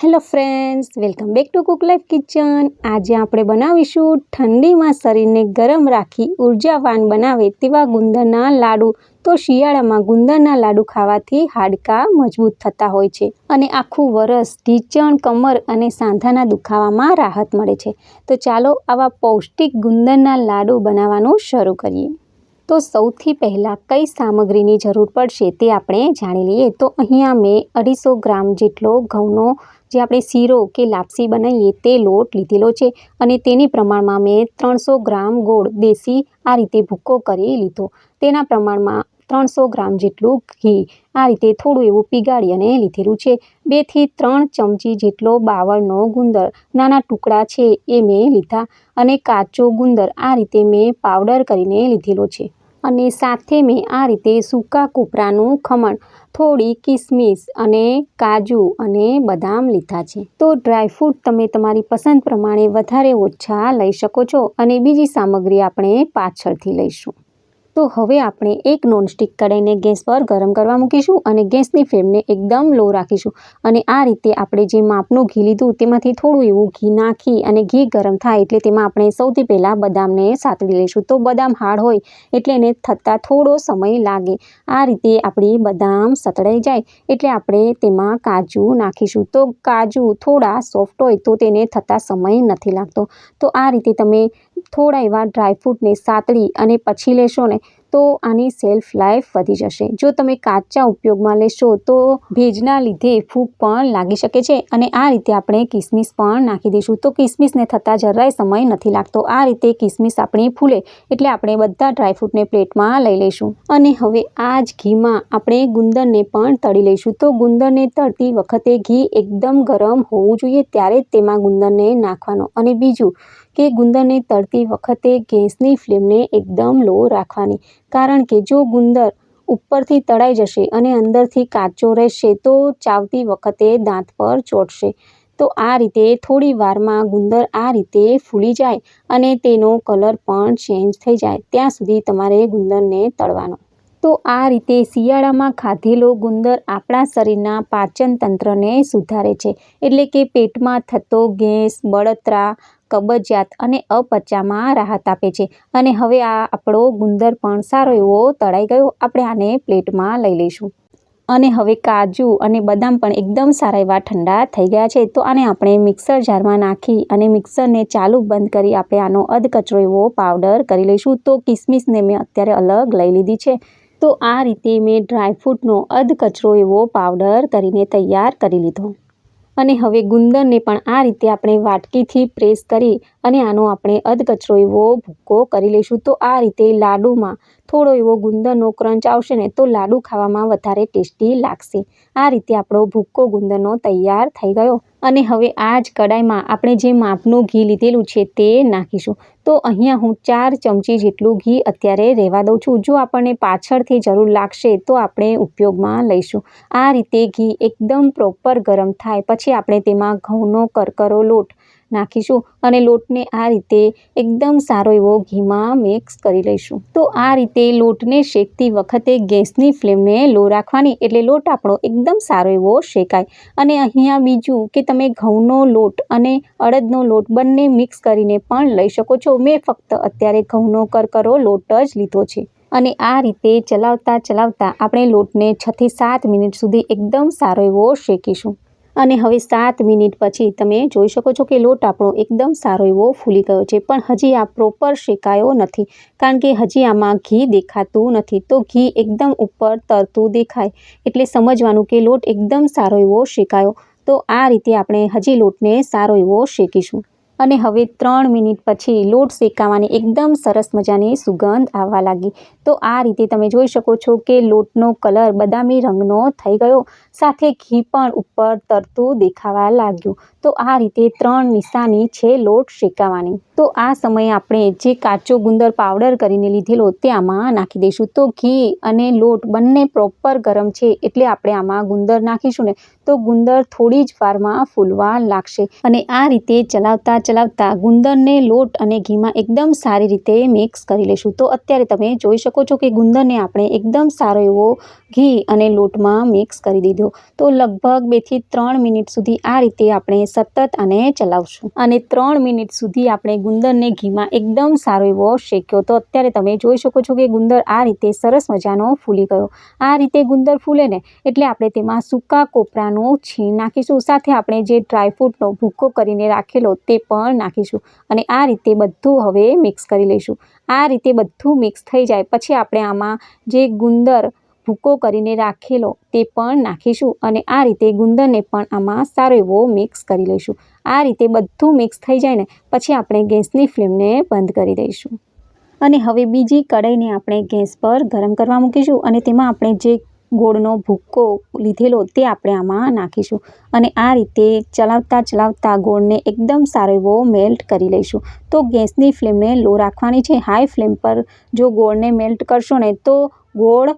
Hello friends, welcome back to Cook Life Kitchen. આજે આપણે બનાવીશું ઠંડીમાં શરીરને ગરમ રાખી ઉર્જાવાન બનાવે તેવા ગુંદરના લાડુ. તો શિયાળામાં ગુંદરના લાડુ ખાવાથી હાડકાં મજબૂત થતા હોય છે અને આખું વરસ ઢીચણ, કમર અને સાંધાના દુખાવામાં રાહત મળે છે. તો ચાલો આવા પૌષ્ટિક ગુંદરના લાડુ બનાવવાનું શરૂ કરીએ. તો સૌથી પહેલાં કઈ સામગ્રીની જરૂર પડશે તે આપણે જાણી લઈએ. તો અહીંયા મેં અઢીસો ગ્રામ જેટલો ઘઉંનો જે આપણે શીરો કે લાપસી બનાવીએ તે લોટ લીધેલો છે અને તેની પ્રમાણમાં મેં ત્રણસો ગ્રામ ગોળ દેશી આ રીતે ભૂક્કો કરી લીધો. તેના પ્રમાણમાં ત્રણસો ગ્રામ જેટલું ઘી આ રીતે થોડું એવું પીગાળી અને લીધેલું છે. બેથી ત્રણ ચમચી જેટલો બાવળનો ગુંદર નાના ટુકડા છે એ મેં લીધા અને કાચો ગુંદર આ રીતે મેં પાવડર કરીને લીધેલો છે. અને સાથે મેં આ રીતે સૂકા કોપરાનું ખમણ, થોડી કિસમિસ અને કાજુ અને બદામ લીધા છે. તો ડ્રાયફ્રૂટ તમે તમારી પસંદ પ્રમાણે વધારે ઓછા લઈ શકો છો અને બીજી સામગ્રી આપણે પાછળથી લઈશું. તો હવે આપણે એક નોનસ્ટિક કઢાઈને ગેસ પર ગરમ કરવા મૂકીશું અને ગેસની ફ્લેમને એકદમ લો રાખીશું. અને આ રીતે આપણે જે માપનું ઘી લીધું તેમાંથી થોડું એવું ઘી નાખી અને ઘી ગરમ થાય એટલે તેમાં આપણે સૌથી પહેલાં બદામને સાતળી લઈશું. તો બદામ હાર્ડ હોય એટલે એને થતાં થોડો સમય લાગે. આ રીતે આપણી બદામ સતળાઈ જાય એટલે આપણે તેમાં કાજુ નાખીશું. તો કાજુ થોડા સોફ્ટ હોય તો તેને થતાં સમય નથી લાગતો. તો આ રીતે તમે થોડા એવા ડ્રાયફ્રૂટને સાતળી અને પછી લેશો ને, તો આની સેલ્ફ લાઈફ વધી જશે. જો તમે કાચા ઉપયોગમાં લેશો, તો ભેજના લીધે ફૂગ પણ લાગી શકે છે અને આ રીતે આપણે કિસમિસ પણ નાખી દઈશું. તો કિસમિસને થતાં જરાય સમય નથી લાગતો. આ રીતે કિસમિસ આપણી ફૂલે, એટલે આપણે બધા ડ્રાયફ્રૂટને પ્લેટમાં લઈ લઈશું. અને હવે આ જ ઘીમાં આપણે ગુંદરને પણ તળી લઈશું. તો ગુંદરને તળતી વખતે ઘી એકદમ ગરમ હોવું જોઈએ, ત્યારે તેમાં ગુંદરને નાખવાનો. અને બીજું કે ગુંદરને તળતી વખતે ગેસની ફ્લેમને એકદમ લો રાખવાની. કારણ કે જો ગુંદર ઉપરથી તળાઈ જશે અને અંદરથી કાચો રહેશે, તો ચાવતી વખતે દાંત પર ચોટશે. તો આ રીતે થોડી વારમાં ગુંદર આ રીતે ફૂલી જાય અને તેનો કલર પણ ચેન્જ થઈ જાય ત્યાં સુધી તમારે ગુંદરને તળવાનો. તો આ રીતે શિયાળામાં ખાધેલો ગુંદર આપણા શરીરના પાચન તંત્રને સુધારે છે. એટલે કે પેટમાં થતો ગેસ, બળતરા કબજિયાત અને અપચામાં રાહત આપે છે. અને હવે આ આપણો ગુંદર પણ સારો એવો તળાઈ ગયો. આપણે આને પ્લેટમાં લઈ લઈશું. અને હવે કાજુ અને બદામ પણ એકદમ સારા એવા ઠંડા થઈ ગયા છે. તો આને આપણે મિક્સર જારમાં નાખી અને મિક્સરને ચાલુ બંધ કરી આપણે આનો અધકચરો એવો પાવડર કરી લઈશું. તો કિસમિસને મેં અત્યારે અલગ લઈ લીધી છે. તો આ રીતે મેં ડ્રાયફ્રૂટનો અધકચરો એવો પાવડર કરીને તૈયાર કરી લીધો. અને હવે ગુંદરને પણ આ રીતે આપણે વાટકીથી પ્રેસ કરી અને આનો આપણે અધકચરો એવો ભૂક્કો કરી લઈશું. તો આ રીતે લાડુમાં થોડો એવો ગુંદરનો ક્રંચ આવશે ને તો લાડુ ખાવામાં વધારે ટેસ્ટી લાગશે. આ રીતે આપણો ભૂક્કો ગુંદરનો તૈયાર થઈ ગયો. અને હવે આ જ કડાઈમાં આપણે જે માપનું ઘી લીધેલું છે તે નાખીશું. તો અહીંયા હું ચાર ચમચી જેટલું ઘી અત્યારે રહેવા દઉં છું. જો આપણને પાછળથી જરૂર લાગશે તો આપણે ઉપયોગમાં લઈશું. આ રીતે ઘી એકદમ પ્રોપર ગરમ થાય. પછી આપણે તેમાં ઘઉંનો કરકરો લોટ નાખીશું અને લોટને આ રીતે એકદમ સારો એવો ઘીમાં મિક્સ કરી લઈશું. તો આ રીતે લોટને શેકતી વખતે ગેસની ફ્લેમને લો રાખવાની એટલે લોટ આપણો એકદમ સારો એવો શેકાય. અને અહીંયા બીજું કે તમે ઘઉંનો લોટ અને અડદનો લોટ બંને મિક્સ કરીને પણ લઈ શકો છો. મેં ફક્ત અત્યારે ઘઉંનો કરકરો લોટ જ લીધો છે. અને આ રીતે ચલાવતા ચલાવતા આપણે લોટને છથી સાત મિનિટ સુધી એકદમ સારો એવો શેકીશું. અને હવે સાત મિનિટ પછી તમે જોઈ શકો છો કે લોટ આપણો એકદમ સારો એવો ફૂલી ગયો છે. પણ હજી આ પ્રોપર શેકાયો નથી. કારણ કે હજી આમાં ઘી દેખાતું નથી. તો ઘી એકદમ ઉપર તરતું દેખાય. એટલે સમજવાનું કે લોટ એકદમ સારો એવો શેકાયો. તો આ રીતે આપણે હજી લોટને સારો એવો શેકીશું. અને હવે ત્રણ મિનિટ પછી લોટ શેકાવાની એકદમ સરસ મજાની સુગંધ આવવા લાગી. તો આ રીતે તમે જોઈ શકો છો કે લોટનો કલર બદામી રંગનો થઈ ગયો. સાથે ઘી પણ ઉપર તરતું દેખાવા લાગ્યું. તો આ રીતે ત્રણ નિશાની છે લોટ શેકાવાની. તો આ સમયે આપણે જે કાચો ગુંદર પાવડર કરીને લીધેલો તે આમાં નાખી દઈશું. તો ઘી અને લોટ બંને પ્રોપર ગરમ છે એટલે આપણે આમાં ગુંદર નાખીશું ને તો ગુંદર થોડી જ વારમાં ફૂલવા લાગશે. અને આ રીતે ચલાવતા ચલાવતા ગુંદરને લોટ અને ઘીમાં એકદમ સારી રીતે મિક્સ કરી લઈશું તો અત્યારે તમે જોઈ શકો છો કે ગુંદરને આપણે એકદમ સારો એવો ઘી અને લોટમાં મિક્સ કરી દીધો. તો લગભગ બેથી ત્રણ મિનિટ સુધી આ રીતે આપણે સતત અને ચલાવશું. અને ત્રણ મિનિટ સુધી આપણે ગુંદરને ઘીમાં એકદમ સારો એવો શેક્યો. તો અત્યારે તમે જોઈ શકો છો કે ગુંદર આ રીતે સરસ મજાનો ફૂલી ગયો. આ રીતે ગુંદર ફૂલે ને એટલે આપણે તેમાં સૂકા કોપરાનું છીણ નાખીશું. સાથે આપણે જે ડ્રાયફ્રૂટનો ભૂકો કરીને રાખેલો તે પણ નાખીશું અને આ રીતે બધું હવે મિક્સ કરી લઈશું. આ રીતે બધું મિક્સ થઈ જાય. પછી આપણે આમાં જે ગુંદર ભૂકો કરીને રાખેલો તે પણ નાખીશું અને આ રીતે ગુંદરને પણ આમાં સારો એવો મિક્સ કરી લઈશું. આ રીતે બધું મિક્સ થઈ જાય ને પછી આપણે ગેસની ફ્લેમને બંધ કરી દઈશું. અને હવે બીજી કઢાઈને આપણે ગેસ પર ગરમ કરવા મૂકીશું અને તેમાં આપણે જે ગોળનો ભૂક્કો લીધેલો તે આપણે આમાં નાખીશું. અને આ રીતે ચલાવતા ચલાવતા ગોળને એકદમ સારો એવો મેલ્ટ કરી લઈશું. તો ગેસની ફ્લેમને લો રાખવાની છે. હાઈ ફ્લેમ પર જો ગોળને મેલ્ટ કરશો ને તો ગોળ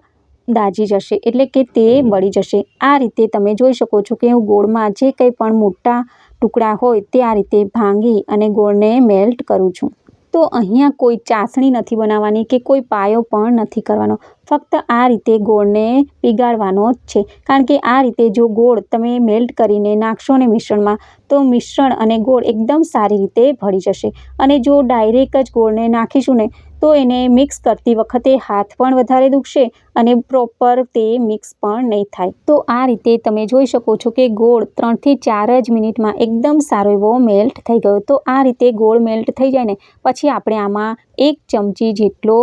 દાજી જશે એટલે કે તે બળી જશે. આ રીતે તમે જોઈ શકો છો કે હું ગોળમાં જે કંઈ પણ મોટા ટુકડા હોય તે આ રીતે ભાંગી અને ગોળને મેલ્ટ કરું છું. તો અહીંયા કોઈ ચાસણી નથી બનાવવાની કે કોઈ પાયો પણ નથી કરવાનો. ફક્ત આ રીતે ગોળને પીગાળવાનો જ છે. કારણ કે આ રીતે જો ગોળ તમે મેલ્ટ કરીને નાખશો ને મિશ્રણમાં, તો મિશ્રણ અને ગોળ એકદમ સારી રીતે ભળી જશે. અને જો ડાયરેક્ટ જ ગોળને નાખીશું ને તો એને મિક્સ કરતી વખતે હાથ પણ વધારે દુખશે અને પ્રોપર તે મિક્સ પણ નહીં થાય. તો આ રીતે તમે જોઈ શકો છો કે ગોળ ત્રણથી ચાર જ મિનિટમાં એકદમ સારો એવો મેલ્ટ થઈ ગયો. તો આ રીતે ગોળ મેલ્ટ થઈ જાય ને પછી આપણે આમાં એક ચમચી જેટલો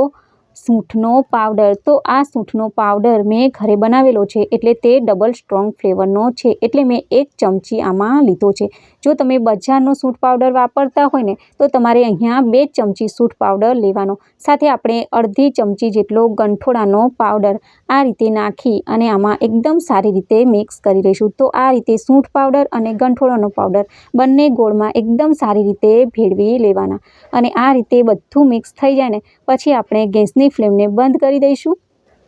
સૂંઠનો પાવડર તો આ સૂંઠનો પાવડર મેં ઘરે બનાવેલો છે એટલે તે ડબલ સ્ટ્રોંગ ફ્લેવરનો છે. એટલે મેં એક ચમચી આમાં લીધો છે. જો તમે બજારનો સૂંઠ પાવડર વાપરતા હોય ને, તો તમારે અહીંયા બે ચમચી સૂંઠ પાવડર લેવાનો. સાથે આપણે અડધી ચમચી જેટલો ગંઠોડાનો પાવડર આ રીતે નાખી અને આમાં એકદમ સારી રીતે મિક્સ કરી લઈશું. તો આ રીતે સૂંઠ પાવડર અને ગંઠોડાનો પાવડર બંને ગોળમાં એકદમ સારી રીતે ભેળવી લેવાના. અને આ રીતે બધું મિક્સ થઈ જાય ને, પછી આપણે ગેસની ફ્લેમને બંધ કરી દઈશું.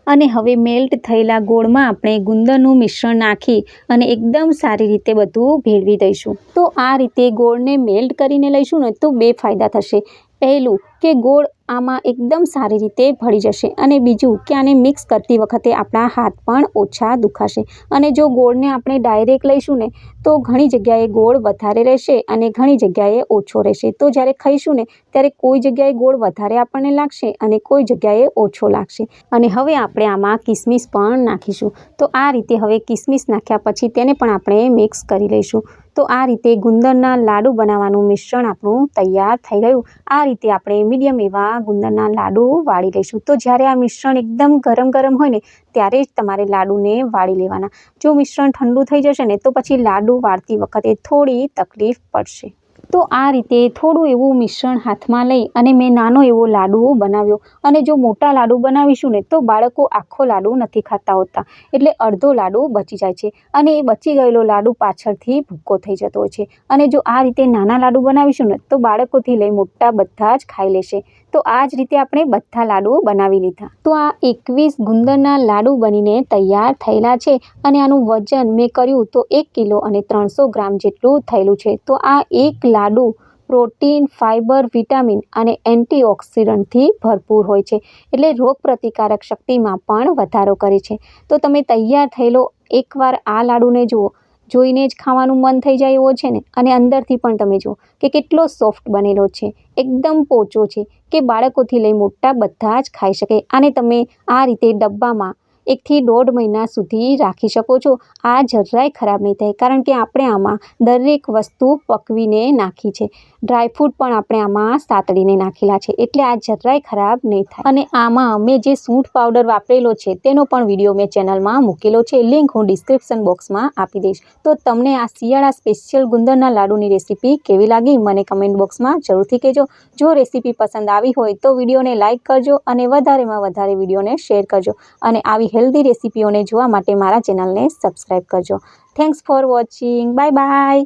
અને હવે મેલ્ટ થયેલા ગોળમાં આપણે ગુંદરનું મિશ્રણ નાખી અને એકદમ સારી રીતે બધું ભેળવી દઈશું. તો આ રીતે ગોળને મેલ્ટ કરીને લઈશું ને તો બે ફાયદા થશે. પહેલું કે ગોળ આમાં એકદમ સારી રીતે ભળી જશે અને બીજું કે આને મિક્સ કરતી વખતે આપણા હાથ પણ ઓછા દુખાશે. અને જો ગોળને આપણે ડાયરેક્ટ લઈશું ને, તો ઘણી જગ્યાએ ગોળ વધારે રહેશે અને ઘણી જગ્યાએ ઓછો રહેશે. તો જ્યારે ખાઈશું ને, ત્યારે કોઈ જગ્યાએ ગોળ વધારે આપણને લાગશે અને કોઈ જગ્યાએ ઓછો લાગશે. અને હવે આપણે આમાં કિસમિસ પણ નાખીશું. તો આ રીતે હવે કિસમિસ નાખ્યા પછી તેને પણ આપણે મિક્સ કરી લઈશું. તો આ રીતે ગુંદરના લાડુ બનાવવાનું મિશ્રણ આપણું તૈયાર થઈ ગયું. આ રીતે આપણે મીડિયમ એવા ગુંદરના લાડુ વાળી લઈશું. તો જ્યારે આ મિશ્રણ એકદમ ગરમ ગરમ હોય ને, ત્યારે જ તમારે લાડુને વાળી લેવાના. જો મિશ્રણ ઠંડુ થઈ જશે ને, તો પછી લાડુ વાળતી વખતે થોડી તકલીફ પડશે. તો આ રીતે થોડું એવું મિશ્રણ હાથમાં લઈ અને મેં નાનો એવો લાડુઓ બનાવ્યો. અને જો મોટા લાડુ બનાવીશું ને તો બાળકો આખો લાડુ નથી ખાતા હોતા. એટલે અડધો લાડુ બચી જાય છે. અને એ બચી ગયેલો લાડુ પાછળથી ભૂક્કો થઈ જતો હોય છે. અને જો આ રીતે નાના લાડુ બનાવીશું ને તો બાળકોથી લઈ મોટા બધા જ ખાઈ લેશે. તો આ જ રીતે આપણે બધા લાડુ બનાવી લીધા. તો આ એકવીસ ગુંદરના લાડુ બનીને તૈયાર થયેલા છે. અને આનું વજન મેં કર્યું તો એક કિલો અને ત્રણસો ગ્રામ જેટલું થયેલું છે. તો આ એક લાડુ પ્રોટીન ફાઇબર વિટામિન અને એન્ટીઓક્સિડન્ટથી ભરપૂર હોય છે. એટલે રોગ પ્રતિકારક શક્તિમાં પણ વધારો કરે છે. તો તમે તૈયાર થયેલો એકવાર આ લાડુને જુઓ. જોઈને જ ખાવાનું મન થઈ જાય એવો છે ને? અને અંદરથી પણ તમે જુઓ કે કેટલો સોફ્ટ બનેલો છે. એકદમ પોચો છે કે બાળકોથી લઈ મોટા બધા જ ખાઈ શકે. આને તમે આ રીતે ડબ્બામાં એકથી દોઢ મહિના સુધી રાખી શકો છો. આ જરાય ખરાબ નહીં થાય, કારણ કે આપણે આમાં દરેક વસ્તુ પકવીને નાખી છે. ડ્રાયફ્રૂટ પણ આપણે આમાં સાતડીને નાખેલા છે, એટલે આ જરાય ખરાબ નહીં થાય. અને આમાં અમે જે સૂંઠ પાવડર વાપરેલો છે, તેનો પણ વીડિયો મેં ચેનલમાં મૂકેલો છે, લિંક હું ડિસ્ક્રિપ્શન બોક્સમાં આપી દઈશ. તો તમને આ શિયાળા સ્પેશિયલ ગુંદરના લાડુની રેસીપી કેવી લાગી, મને કમેન્ટ બોક્સમાં જરૂરથી કહેજો. જો રેસીપી પસંદ આવી હોય તો વિડીયોને લાઇક કરજો અને વધારેમાં વધારે વિડીયોને શેર કરજો. અને હેલ્ધી રેસીપીઓને જોવા માટે મારા ચેનલને સબસ્ક્રાઈબ કરજો. Thanks for watching bye bye